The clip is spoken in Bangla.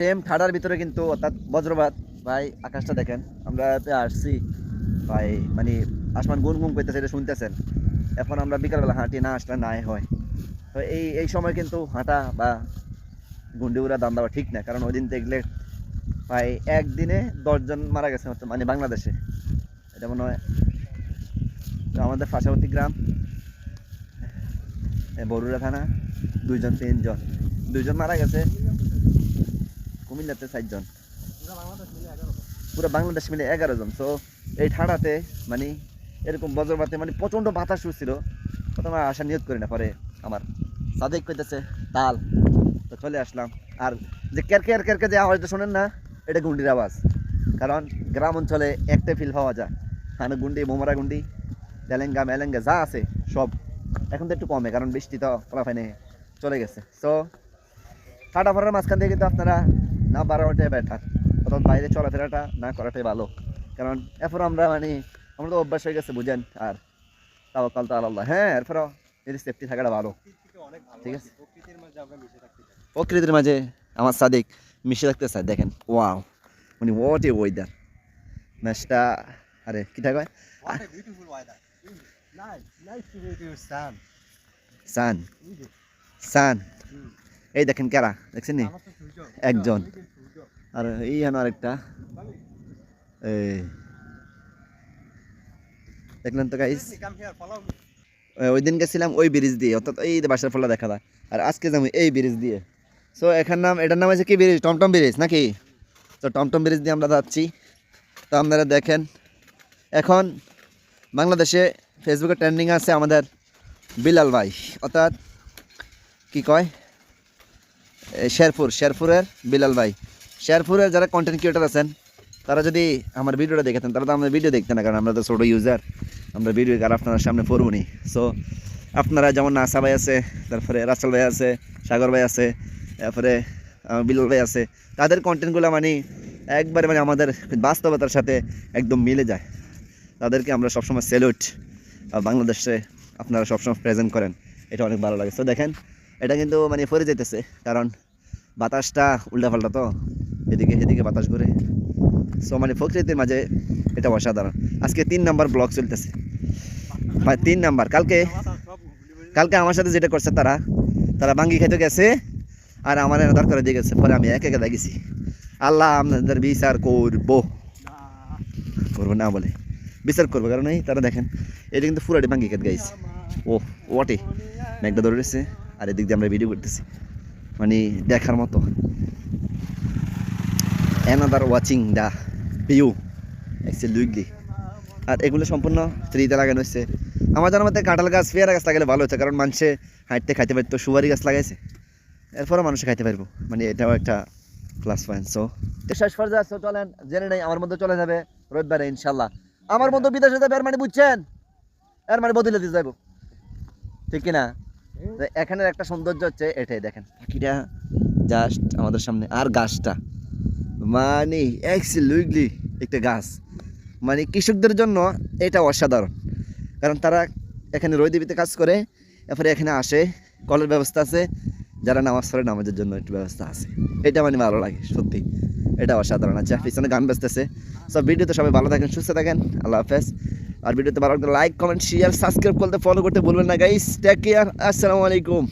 সেম ঠাডার ভিতরে কিন্তু অর্থাৎ বজ্রপাত, ভাই, আকাশটা দেখেন, আমরা আসছি। ভাই মানে আসমান গুন গুন করতেছে, এটা শুনতেছেন? এখন আমরা বিকালবেলা হাঁটি, না আসলে নাই, হয়। তো এই এই সময় কিন্তু হাঁটা বা গুন্ডি উড়া দাম দেওয়া ঠিক না, কারণ ওই দিন দেখলে, ভাই, একদিনে দশজন মারা গেছে মানে বাংলাদেশে। এটা মনে হয় আমাদের পার্শ্ববর্তী গ্রাম বরুড়া থানা, দুইজন, তিনজন। দুইজন মারা গেছে কুমিল্লাতে চারজন। পুরো বাংলাদেশ মিলে এগারো জন। তো এই ঠান্ডাতে মানে এরকম বজ্রপাতে মানে প্রচণ্ড বাতাস উঠছিল। প্রথমে আসা নিয়ত করি না পরে আমার সাদেক কইতেছে তাল। তো চলে আসলাম। আর যে কেরকের কেরকে যে আওয়াজটা শোনেন না এটা গুন্ডির আওয়াজ। কারণ গ্রাম অঞ্চলে একটা ফিল পাওয়া যায়। হানো গুন্ডি মোমরা গুন্ডি তেলেঙ্গা মেলেঙ্গা যা আছে সব। এখন তো একটু কমে কারণ বৃষ্টি তো ফলাফাইনে চলে গেছে। সো ঠাটা ফরার মাঝখান থেকে কিন্তু আপনারা না বাড়ানোটাই বেটার অর্থাৎ বাইরে চলাফেরাটা না করাটাই ভালো। কারণ এরপর আমরা মানে আমরা তো অভ্যাস হয়ে গেছে বুঝেন। আর তাও কাল তো আল্লাহ হ্যাঁ এরপরও যদি সেফটি থাকাটা ভালো। ঠিক আছে? প্রকৃতির মাঝে আমার সাদিক মিশে থাকতে চাই দেখেন। ওয়াও মানে ওয়াট এ ওয়েদার ম্যাচটা আরে কি থাকে What a beautiful weather. Nice, nice to meet you, Sam. সান সান এই দেখেন কারা দেখছেন নি। একজন। আর এই হেন আরেকটা। এই। দেখলেন তো গাইস. ওই দিন গেছিলাম ওই ব্রিজ দিয়ে অর্থাৎ এই বাসার ফলা দেখা যায়। আর আজকে যাব এই ব্রিজ দিয়ে। সো এখান নাম এটার নাম আছে কি ব্রিজ? টমটম ব্রিজ নাকি? তো টমটম ব্রিজ দিয়ে আমরা যাচ্ছি। তো আপনারা দেখেন এখন বাংলাদেশে ফেসবুকে ট্রেন্ডিং আছে আমাদের বিলাল ভাই। অর্থাৎ কি কয়? শেরপুর, শেরপুরের বিলাল ভাই। শেরপুরের যারা কন্টেন্ট ক্রিয়েটার আছেন, তারা যদি আমার ভিডিওটা দেখেতেন তারা তো আমাদের ভিডিও দেখতেন না, কারণ আমরা তো ছোটো ইউজার আমরা ভিডিও আর আপনার সামনে পড়বনি। সো আপনারা যেমন নাসা ভাই আছে, তারপরে রাসেল ভাই আছে, সাগর ভাই আছে, তারপরে বিলাল ভাই আছে, তাদের কন্টেন্টগুলো মানে একবারে মানে আমাদের বাস্তবতার সাথে একদম মিলে যায়। তাদেরকে আমরা সবসময় স্যালুট বাংলাদেশে আপনারা সবসময় প্রেজেন্ট করেন। এটা অনেক ভালো লাগে। সো দেখেন এটা কিন্তু মানে ফরে যেতেছে কারণ বাতাসটা উল্টাপাল্টা তো, এদিকে এদিকে বাতাস ঘুরে। সো মানে প্রকৃতির মাঝে এটা অসাধারণ। আজকে তিন নাম্বার ব্লক চলতেছে। তিন নাম্বার। কালকে কালকে আমার সাথে যেটা করছে তারা তারা বাঙ্গি খেতে গেছে, আর আমার এনে করে দিয়ে গেছে, পরে আমি এক একে দেখেছি আল্লাহ আপনাদের বিচার করব। করব না বলে। বিচার করব, কারণ এই তারা দেখেন, এটা কিন্তু পুরাটি বাঙ্গি খেতে গাইছে। ও ওটে মেঘটা ধরেছে আর এদিক দিয়ে আমরা ভিডিও করতেছি। মানে দেখার মতো। Another watching the view actually আর এগুলো সম্পূর্ণ ফ্রিতে লাগানো হচ্ছে আমার জানার মধ্যে কাঁঠাল গাছ, পেয়ারা গাছ লাগালে ভালো হচ্ছে কারণ মানুষে হাঁটতে খাইতে পারতো, সুপারি গাছ লাগাইছে। এরপরও মানুষে খাইতে পারব। মানে এটাও একটা প্লাস পয়েন্ট সো শেষ পর্যায়ে আসছে চলেন, জেনে নেই, আমার মধ্যে চলে যাবে রবিবারে ইনশাল্লাহ আমার মধ্যে বিদেশে যাবে এর মানে বুঝছেন? এর মানে বদলে দিয়ে যাব ঠিক কিনা? এখানের একটা সৌন্দর্য হচ্ছে এটাই, দেখেন। পাখিটা জাস্ট আমাদের সামনে, আর গাছটা। মানে এক্সিলুইটলি একটা গাছ। মানে কৃষকদের জন্য এটা অসাধারণ। কারণ তারা এখানে রৈদেবীতে কাজ করে, এরপরে এখানে আসে, কলের ব্যবস্থা আছে, যারা নামাজ পড়ে নামাজের জন্য একটু ব্যবস্থা আছে। এটা মানে ভালো লাগে, সত্যি। এটা অসাধারণ। আছে পিছনে গান বাজতেছে। সব ভিডিওতে সবাই ভালো থাকেন, সুস্থ থাকেন। আল্লাহ হাফেজ। আর ভিডিওতে ভালো লাগলে লাইক কমেন্ট শেয়ার সাবস্ক্রাইব করতে ফলো করতে ভুলবেন না গাইস টেক কেয়ার আসসালামু আলাইকুম